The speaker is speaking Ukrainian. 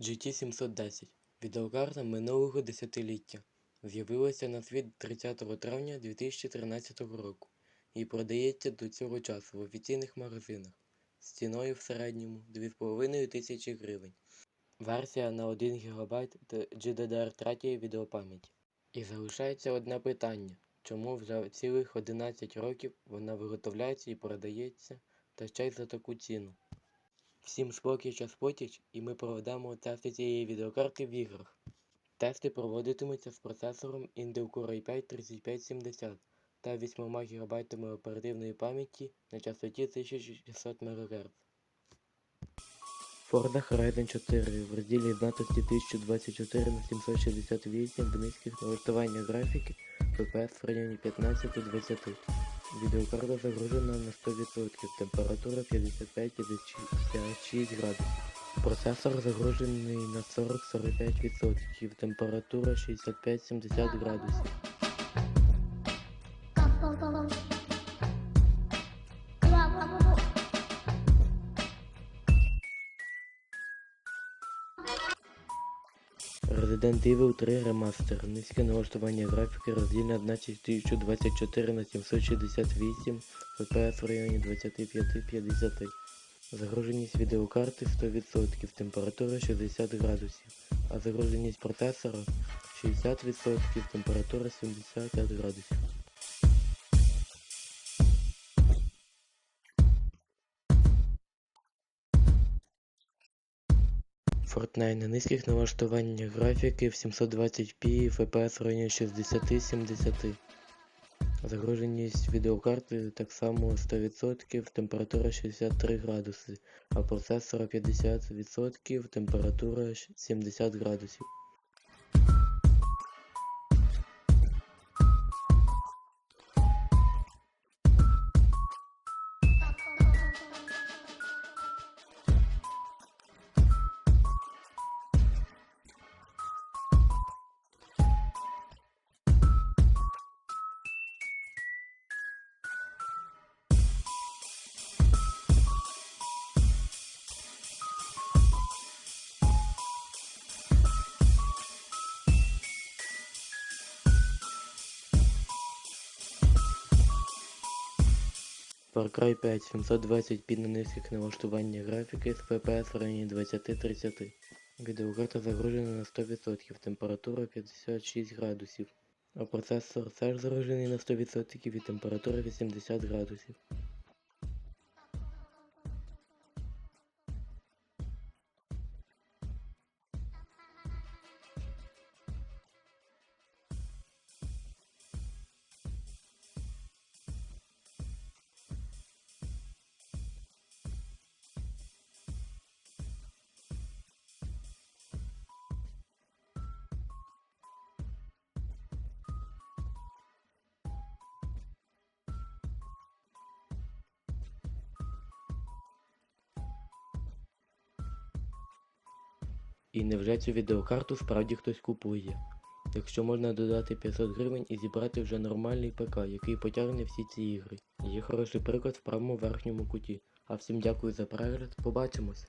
GT 710 відеокарта минулого десятиліття. З'явилася на світ 30 травня 2013 року і продається до цього часу в офіційних магазинах з ціною в середньому 2500 гривень. Версія на 1 ГБ GDDR3 відеопам'яті. І залишається одне питання. Чому вже цілих 11 років вона виготовляється і продається, та ще й за таку ціну? Всім спокій час потіч, і ми проведемо тести цієї відеокарти в іграх. Тести проводитимуться з процесором Intel Core i5 3570 та 8 ГБ оперативної пам'яті на частоті 1600 МГц. Forza Horizon 4 в розділі здатності 1024 на 768 в низьких налаштуваннях графіки FPS в районі 15-20. Відеокарта загружена на 100%, температура 55-56 градусів. Процесор загружений на 40-45%, температура 65-70 градусів. Resident Evil 3 Remaster. Низьке налаштування графіки роздільна значить 1024 на 768 FPS в районі 25-50. Загруженість відеокарти 100%, температура 60 градусів, а загруженість процесора 60%, температура 75 градусів. Fortnite на низьких налаштуваннях графіки в 720p FPS в районі 60-70. Загруженість відеокарти так само 100%, температура 63 градуси, а процесора 50%, температура 70 градусів. Far Cry 5 720p на низьких налаштуваннях графіки з FPS в районі 20-30. Відеокарта загружена на 100%, температура 56 градусів, а процесор теж загружений на 100% і температура 80 градусів. І невже цю відеокарту справді хтось купує? Якщо можна додати 500 гривень і зібрати вже нормальний ПК, який потягне всі ці ігри. Є хороший приклад в правому верхньому куті. А всім дякую за перегляд, побачимось!